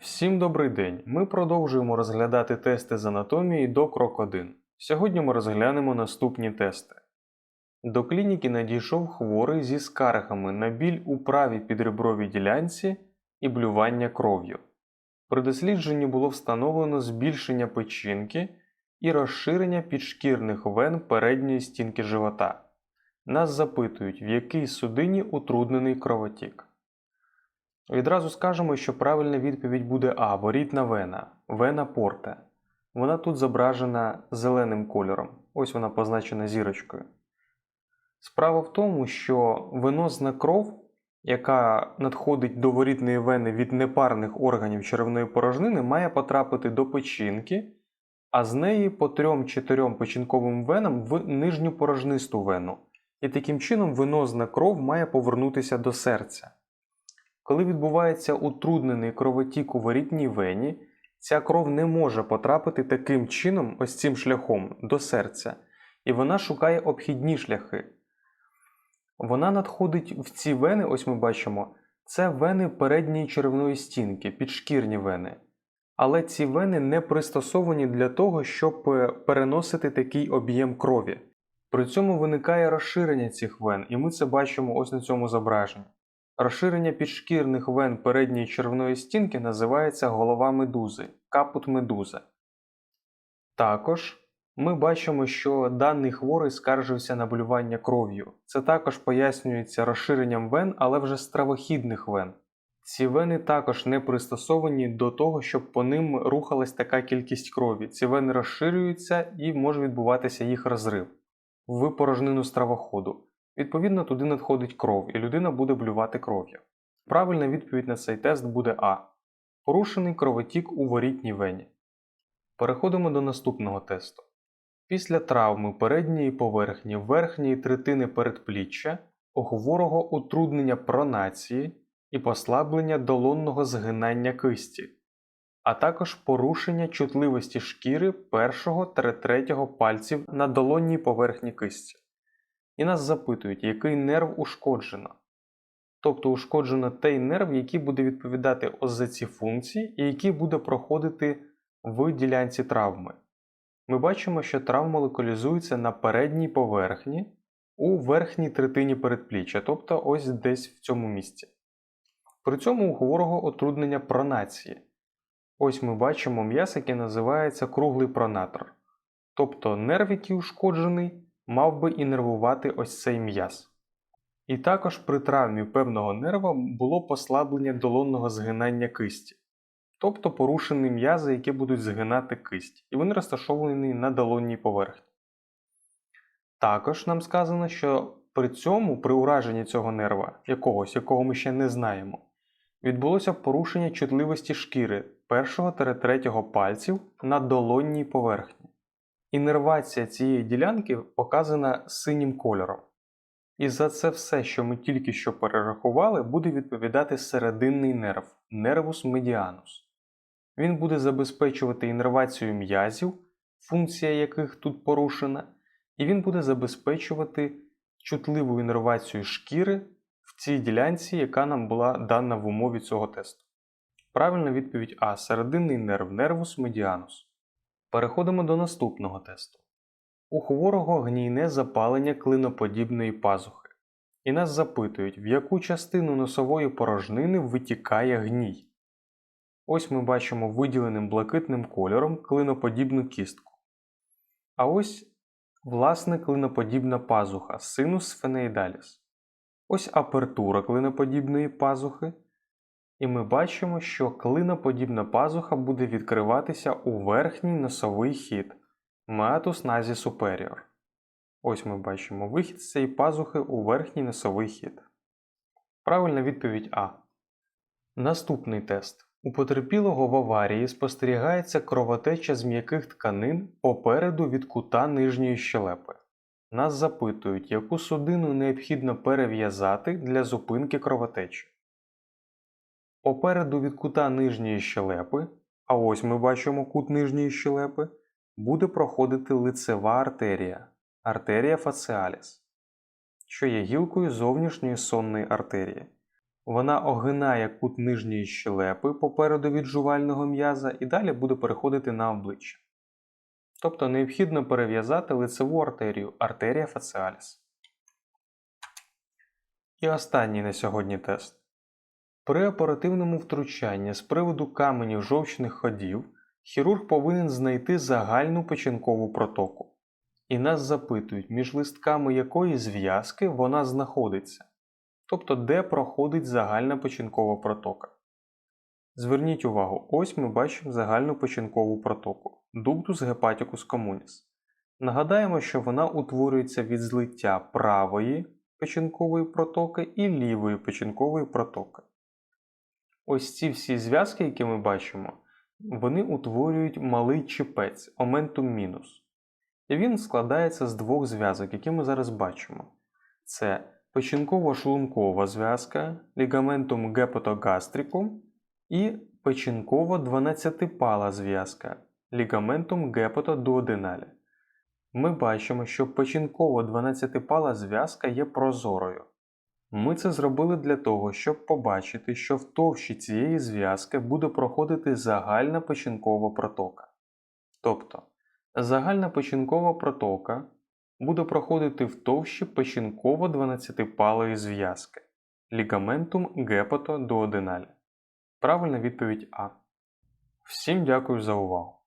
Всім добрий день! Ми продовжуємо розглядати тести з анатомії до крок 1. Сьогодні ми розглянемо наступні тести. До клініки надійшов хворий зі скаргами на біль у правій підребровій ділянці і блювання кров'ю. При дослідженні було встановлено збільшення печінки і розширення підшкірних вен передньої стінки живота. Нас запитують, в якій судині утруднений кровотік. Відразу скажемо, що правильна відповідь буде А. Ворітна вена, вена порта. Вона тут зображена зеленим кольором. Ось вона позначена зірочкою. Справа в тому, що венозна кров, яка надходить до ворітної вени від непарних органів черевної порожнини, має потрапити до печінки, а з неї по 3-4 печінковим венам в нижню порожнисту вену. І таким чином венозна кров має повернутися до серця. Коли відбувається утруднений кровотік у ворітній вені, ця кров не може потрапити таким чином, ось цим шляхом, до серця, і вона шукає обхідні шляхи. Вона надходить в ці вени, ось ми бачимо, це вени передньої черевної стінки, підшкірні вени. Але ці вени не пристосовані для того, щоб е, переносити такий об'єм крові. При цьому виникає розширення цих вен, і ми це бачимо ось на цьому зображенні. Розширення підшкірних вен передньої червної стінки називається голова медузи, капут медуза. Також ми бачимо, що даний хворий скаржився на блювання кров'ю. Це також пояснюється розширенням вен, але вже стравохідних вен. Ці вени також не пристосовані до того, щоб по ним рухалась така кількість крові. Ці вени розширюються і може відбуватися їх розрив в порожнину стравоходу. Відповідно, туди надходить кров, і людина буде блювати кров'ю. Правильна відповідь на цей тест буде А. Порушений кровотік у ворітній вені. Переходимо до наступного тесту. Після травми передньої поверхні верхньої третини передпліччя у хворого утруднення пронації і послаблення долонного згинання кисті, а також порушення чутливості шкіри першого та третього пальців на долонній поверхні кисті і нас запитують, який нерв ушкоджено. Тобто ушкоджено той нерв, який буде відповідати ось за ці функції і який буде проходити в ділянці травми. Ми бачимо, що травма локалізується на передній поверхні у верхній третині передпліччя, тобто ось десь в цьому місці. При цьому у хворого отруднення пронації. Ось ми бачимо м'яз, який називається круглий пронатор. Тобто нерв, який ушкоджений, мав би інервувати ось цей м'яз. І також при травмі певного нерва було послаблення долонного згинання кисті, тобто порушені м'язи, які будуть згинати кисть, і вони розташовані на долонній поверхні. Також нам сказано, що при цьому, при ураженні цього нерва, якогось, якого ми ще не знаємо, відбулося порушення чутливості шкіри першого та третього пальців на долонній поверхні. Інервація цієї ділянки показана синім кольором. І за це все, що ми тільки що перерахували, буде відповідати серединний нерв нервус медіанус. Він буде забезпечувати інервацію м'язів, функція яких тут порушена, і він буде забезпечувати чутливу інервацію шкіри в цій ділянці, яка нам була дана в умові цього тесту. Правильна відповідь А. Серединний нерв нервус медіанус. Переходимо до наступного тесту. У хворого гнійне запалення клиноподібної пазухи. І нас запитують, в яку частину носової порожнини витікає гній. Ось ми бачимо виділеним блакитним кольором клиноподібну кістку. А ось власне клиноподібна пазуха синус фенеїдаліс. Ось апертура клиноподібної пазухи. І ми бачимо, що клиноподібна пазуха буде відкриватися у верхній носовий хід meatus nasi superior. Ось ми бачимо вихід з цієї пазухи у верхній носовий хід. Правильна відповідь А. Наступний тест. У потерпілого в аварії спостерігається кровотеча з м'яких тканин попереду від кута нижньої щелепи. Нас запитують, яку судину необхідно перев'язати для зупинки кровотечі. Попереду від кута нижньої щелепи, а ось ми бачимо кут нижньої щелепи, буде проходити лицева артерія артерія фаціаліс, що є гілкою зовнішньої сонної артерії. Вона огинає кут нижньої щелепи попереду від жувального м'яза і далі буде переходити на обличчя. Тобто необхідно перев'язати лицеву артерію артерія фаціаліс. І останній на сьогодні тест. При оперативному втручанні з приводу каменів жовчних ходів хірург повинен знайти загальну печінкову протоку. І нас запитують, між листками якої зв'язки вона знаходиться, тобто де проходить загальна печінкова протока. Зверніть увагу, ось ми бачимо загальну печінкову протоку дуктус гепатикус комуніс. Нагадаємо, що вона утворюється від злиття правої печінкової протоки і лівої печінкової протоки. Ось ці всі зв'язки, які ми бачимо, вони утворюють малий чіпець оментум мінус. І він складається з двох зв'язок, які ми зараз бачимо. Це печінково-шлункова зв'язка лігаментум гепатогастрикум і печінково-12пала зв'язка лігаментум гепатодуоденале. Ми бачимо, що печінково-12пала зв'язка є прозорою. Ми це зробили для того, щоб побачити, що в товщі цієї зв'язки буде проходити загальна печінкова протока. Тобто, загальна печінкова протока буде проходити в товщі печінково-12палої зв'язки лігаментум гепатодуоденале. Правильна відповідь А. Всім дякую за увагу!